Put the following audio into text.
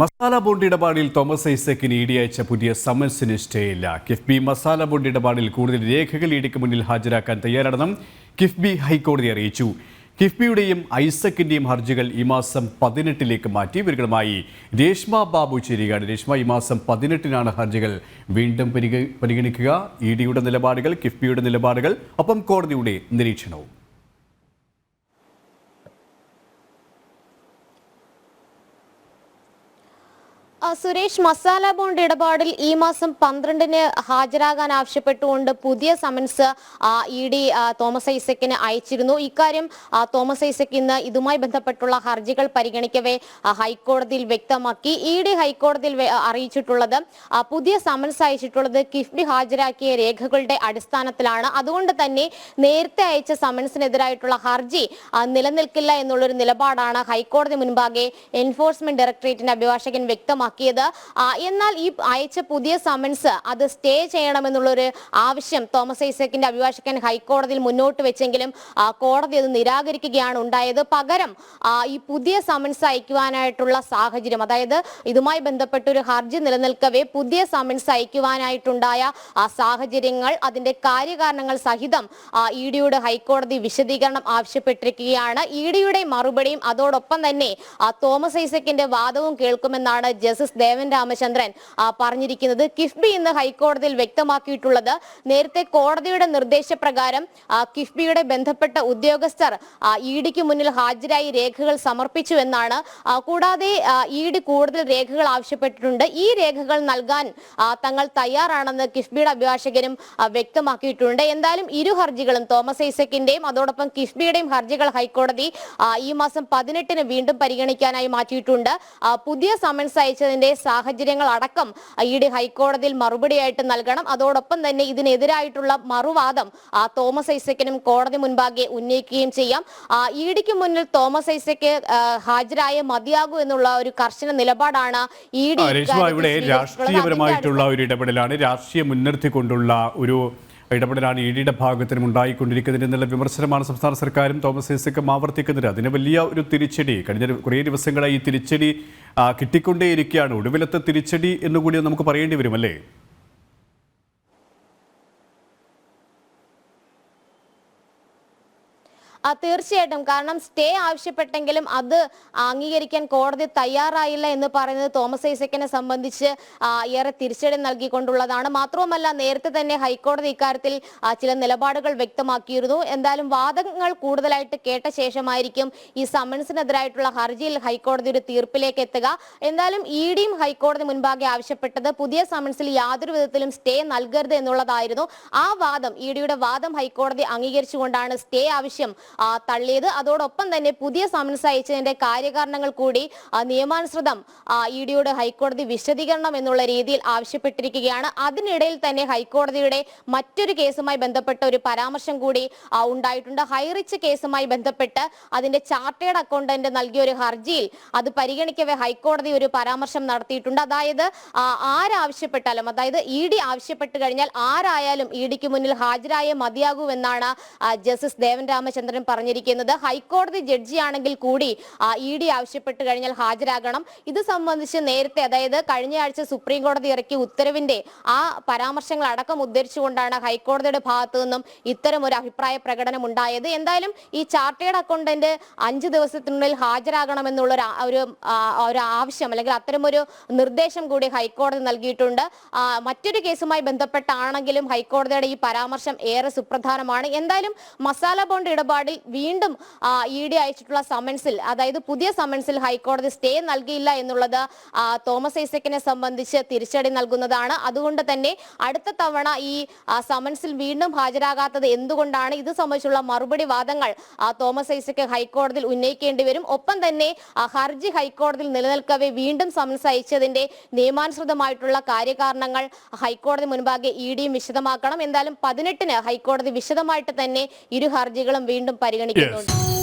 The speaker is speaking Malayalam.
മസാല ബോണ്ട് ഇടപാടിൽ തോമസ് ഐസക്കിന് ഇഡി അയച്ച പുതിയ സമൻസിന് സ്റ്റേയില്ല. കിഫ്ബി മസാല ബോണ്ട് ഇടപാടിൽ കൂടുതൽ രേഖകൾ ഇഡിക്ക് മുന്നിൽ ഹാജരാക്കാൻ തയ്യാറാണെന്നും കിഫ്ബി ഹൈക്കോടതി അറിയിച്ചു. കിഫ്ബിയുടെയും ഐസക്കിന്റെയും ഹർജികൾ ഈ മാസം പതിനെട്ടിലേക്ക് മാറ്റി. ഇവരുമായി രേഷ്മ ബാബു ചേരുകയാണ്. രേഷ്മ ഈ മാസം പതിനെട്ടിനാണ് ഹർജികൾ. വീണ്ടും പരിഗണിക്കുക. ഇ ഡിയുടെ നിലപാടുകൾ കിഫ്ബിയുടെ നിലപാടുകൾ ഒപ്പം കോടതിയുടെ നിരീക്ഷണവും. സുരേഷ് മസാല ബോണ്ട് ഇടപാടിൽ ഈ മാസം പന്ത്രണ്ടിന് ഹാജരാകാൻ ആവശ്യപ്പെട്ടുകൊണ്ട് പുതിയ സമൻസ് ഇ ഡി തോമസ് ഐസക്കിന് അയച്ചിരുന്നു. ഇക്കാര്യം തോമസ് ഐസക് ഇന്ന് ഇതുമായി ബന്ധപ്പെട്ടുള്ള ഹർജികൾ പരിഗണിക്കവേ ഹൈക്കോടതിയിൽ വ്യക്തമാക്കി. ഇ ഡി ഹൈക്കോടതിയിൽ അറിയിച്ചിട്ടുള്ളത് പുതിയ സമൻസ് അയച്ചിട്ടുള്ളത് കിഫ്ബി ഹാജരാക്കിയ രേഖകളുടെ അടിസ്ഥാനത്തിലാണ്. അതുകൊണ്ട് തന്നെ നേരത്തെ അയച്ച സമൻസിനെതിരായിട്ടുള്ള ഹർജി നിലനിൽക്കില്ല എന്നുള്ളൊരു നിലപാടാണ് ഹൈക്കോടതി മുൻപാകെ എൻഫോഴ്സ്മെന്റ് ഡയറക്ടറേറ്റിന്റെ അഭിഭാഷകൻ വ്യക്തമാക്കിയത് എന്നാൽ ഈ അയച്ച പുതിയ സമൻസ് അത് സ്റ്റേ ചെയ്യണമെന്നുള്ളൊരു ആവശ്യം തോമസ് ഐസക്കിന്റെ അഭിഭാഷകൻ ഹൈക്കോടതിയിൽ മുന്നോട്ട് വെച്ചെങ്കിലും കോടതി അത് നിരാകരിക്കുകയാണ് ഉണ്ടായത്. പകരം ഈ പുതിയ സമൻസ് അയക്കുവാനായിട്ടുള്ള സാഹചര്യം അതായത് ഇതുമായി ബന്ധപ്പെട്ട ഒരു ഹർജി നിലനിൽക്കവേ പുതിയ സമൻസ് അയക്കുവാനായിട്ടുണ്ടായ സാഹചര്യങ്ങൾ അതിന്റെ കാര്യകാരണങ്ങൾ സഹിതം ഇ ഡിയുടെ ഹൈക്കോടതി വിശദീകരണം ആവശ്യപ്പെട്ടിരിക്കുകയാണ്. ഇ ഡിയുടെ മറുപടിയും അതോടൊപ്പം തന്നെ തോമസ് ഐസക്കിന്റെ വാദവും കേൾക്കുമെന്നാണ് ജസ്റ്റിസ് ദേവൻ രാമചന്ദ്രൻ പറഞ്ഞിരിക്കുന്നത് കിഫ്ബി ഇന്ന് ഹൈക്കോടതിയിൽ വ്യക്തമാക്കിയിട്ടുള്ളത്. നേരത്തെ കോടതിയുടെ നിർദ്ദേശപ്രകാരം കിഫ്ബിയുടെ ബന്ധപ്പെട്ട ഉദ്യോഗസ്ഥർ ഇ ഡിക്ക് മുന്നിൽ ഹാജരായി രേഖകൾ സമർപ്പിച്ചു എന്നാണ് കൂടാതെ ഇ ഡി കൂടുതൽ രേഖകൾ ആവശ്യപ്പെട്ടിട്ടുണ്ട്. ഈ രേഖകൾ നൽകാൻ തങ്ങൾ തയ്യാറാണെന്ന് കിഫ്ബിയുടെ അഭിഭാഷകരും വ്യക്തമാക്കിയിട്ടുണ്ട്. എന്തായാലും ഇരു ഹർജികളും തോമസ് ഐസക്കിന്റെയും അതോടൊപ്പം കിഫ്ബിയുടെയും ഹർജികൾ ഹൈക്കോടതി ഈ മാസം പതിനെട്ടിന് വീണ്ടും പരിഗണിക്കാനായി മാറ്റിയിട്ടുണ്ട്. പുതിയ സമൻസ് അയച്ചതിന്റെ സാഹചര്യങ്ങൾ അടക്കം ഇ ഡി ഹൈക്കോടതിയിൽ മറുപടിയായിട്ട് നൽകണം. അതോടൊപ്പം തന്നെ ഇതിനെതിരായിട്ടുള്ള മറുവാദം ആ, തോമസ് ഐസക്കിനും കോടതി മുൻപാകെ ഉന്നയിക്കുകയും ചെയ്യാം. ഇ ഡിക്ക് മുന്നിൽ തോമസ് ഐസക്ക് ഹാജരായ മതിയാകൂ എന്നുള്ള ഒരു കർശന നിലപാടാണ് ഇ ഡി ഇവിടെ രാഷ്ട്രീയപരമായിട്ടുള്ള ഒരു ഇടപെടലാണ് രാഷ്ട്രീയം മുൻനിർത്തിക്കൊണ്ടുള്ള ഒരു ഇടപെടലാണ് ഇ ഡിയുടെ ഭാഗത്തിനും ഉണ്ടായിക്കൊണ്ടിരിക്കുന്നത് എന്നുള്ള വിമർശനമാണ് സംസ്ഥാന സർക്കാരും തോമസ് ഐസക്കും ആവർത്തിക്കുന്നത്. അതിന് വലിയ ഒരു തിരിച്ചടി. കഴിഞ്ഞ കുറേ ദിവസങ്ങളായി ഈ തിരിച്ചടി കിട്ടിക്കൊണ്ടേയിരിക്കുകയാണ്. ഒടുവിലത്തെ തിരിച്ചടി എന്നുകൂടി നമുക്ക് പറയേണ്ടി വരും അല്ലേ തീർച്ചയായിട്ടും. കാരണം സ്റ്റേ ആവശ്യപ്പെട്ടെങ്കിലും അത് അംഗീകരിക്കാൻ കോടതി തയ്യാറായില്ല എന്ന് പറയുന്നത് തോമസ് ഐസക്കിനെ സംബന്ധിച്ച് ഏറെ തിരിച്ചടി നൽകിക്കൊണ്ടുള്ളതാണ്. മാത്രവുമല്ല നേരത്തെ തന്നെ ഹൈക്കോടതി ഇക്കാര്യത്തിൽ ചില നിലപാടുകൾ വ്യക്തമാക്കിയിരുന്നു. എന്തായാലും വാദങ്ങൾ കൂടുതലായിട്ട് കേട്ട ശേഷമായിരിക്കും ഈ സമൻസിനെതിരായിട്ടുള്ള ഹർജിയിൽ ഹൈക്കോടതി ഒരു തീർപ്പിലേക്ക് എത്തുക. എന്തായാലും ഇ ഡിയും ഹൈക്കോടതി മുൻപാകെ ആവശ്യപ്പെട്ടത് പുതിയ സമൻസിൽ യാതൊരു വിധത്തിലും സ്റ്റേ നൽകരുത് എന്നുള്ളതായിരുന്നു. ആ വാദം ഇ വാദം ഹൈക്കോടതി അംഗീകരിച്ചുകൊണ്ടാണ് സ്റ്റേ ആവശ്യം തള്ളിയത്. അതോടൊപ്പം തന്നെ പുതിയ സമൻസ് അയച്ചതിന്റെ കാര്യകാരണങ്ങൾ കൂടി നിയമാനുസൃതം ഇ ഡിയുടെ ഹൈക്കോടതി വിശദീകരണം എന്നുള്ള രീതിയിൽ ആവശ്യപ്പെട്ടിരിക്കുകയാണ്. അതിനിടയിൽ തന്നെ ഹൈക്കോടതിയുടെ മറ്റൊരു കേസുമായി ബന്ധപ്പെട്ട ഒരു പരാമർശം കൂടി ഉണ്ടായിട്ടുണ്ട്. ഹൈറിച്ച് കേസുമായി ബന്ധപ്പെട്ട് അതിന്റെ ചാർട്ടേഡ് അക്കൗണ്ടന്റ് നൽകിയ ഒരു ഹർജിയിൽ അത് പരിഗണിക്കവേ ഹൈക്കോടതി ഒരു പരാമർശം നടത്തിയിട്ടുണ്ട്. അതായത് ആരാവശ്യപ്പെട്ടാലും അതായത് ഇ ഡി ആവശ്യപ്പെട്ട് കഴിഞ്ഞാൽ ആരായാലും ഇ ഡിക്ക് മുന്നിൽ ഹാജരായ മതിയാകൂ എന്നാണ് ജസ്റ്റിസ് ദേവൻ രാമചന്ദ്രൻ പറഞ്ഞിരിക്കുന്നത്. ഹൈക്കോടതി ജഡ്ജിയാണെങ്കിൽ കൂടി ഇ ഡി ആവശ്യപ്പെട്ട് കഴിഞ്ഞാൽ ഹാജരാകണം. ഇത് സംബന്ധിച്ച് നേരത്തെ അതായത് കഴിഞ്ഞ ആഴ്ച സുപ്രീം കോടതി ഇറക്കിയ ഉത്തരവിന്റെ ആ പരാമർശങ്ങൾ അടക്കം ഉദ്ധരിച്ചുകൊണ്ടാണ് ഹൈക്കോടതിയുടെ ഭാഗത്തു നിന്നും ഇത്തരം ഒരു അഭിപ്രായ പ്രകടനം ഉണ്ടായത്. എന്തായാലും ഈ ചാർട്ടേഡ് അക്കൗണ്ടന്റ് അഞ്ച് ദിവസത്തിനുള്ളിൽ ഹാജരാകണമെന്നുള്ള ഒരു ഒരു ആവശ്യം അല്ലെങ്കിൽ അത്തരം ഒരു നിർദ്ദേശം കൂടി ഹൈക്കോടതി നൽകിയിട്ടുണ്ട്. മറ്റൊരു കേസുമായി ബന്ധപ്പെട്ടാണെങ്കിലും ഹൈക്കോടതിയുടെ ഈ പരാമർശം ഏറെ സുപ്രധാനമാണ്. എന്തായാലും മസാല ബോണ്ട് ഇടപാടിൽ വീണ്ടും ഇ ഡി അയച്ചിട്ടുള്ള സമൻസിൽ അതായത് പുതിയ സമൻസിൽ ഹൈക്കോടതി സ്റ്റേ നൽകിയില്ല എന്നുള്ളത് തോമസ് ഐസക്കിനെ സംബന്ധിച്ച് തിരിച്ചടി നൽകുന്നതാണ്. അതുകൊണ്ട് തന്നെ അടുത്ത തവണ ഈ സമൻസിൽ വീണ്ടും ഹാജരാകാത്തത് എന്തുകൊണ്ടാണ്? ഇത് സംബന്ധിച്ചുള്ള മറുപടി വാദങ്ങൾ തോമസ് ഐസക്ക് ഹൈക്കോടതിയിൽ ഉന്നയിക്കേണ്ടി വരും. ഒപ്പം തന്നെ ഹർജി ഹൈക്കോടതിയിൽ നിലനിൽക്കവേ വീണ്ടും സമൻസ് അയച്ചതിന്റെ നിയമാനുസൃതമായിട്ടുള്ള കാര്യകാരണങ്ങൾ ഹൈക്കോടതി മുൻപാകെ ഇ ഡിയും വിശദമാക്കണം. എന്തായാലും പതിനെട്ടിന് ഹൈക്കോടതി വിശദമായിട്ട് തന്നെ ഇരു ഹർജികളും വീണ്ടും പരിഗണിക്കുന്നുണ്ട്.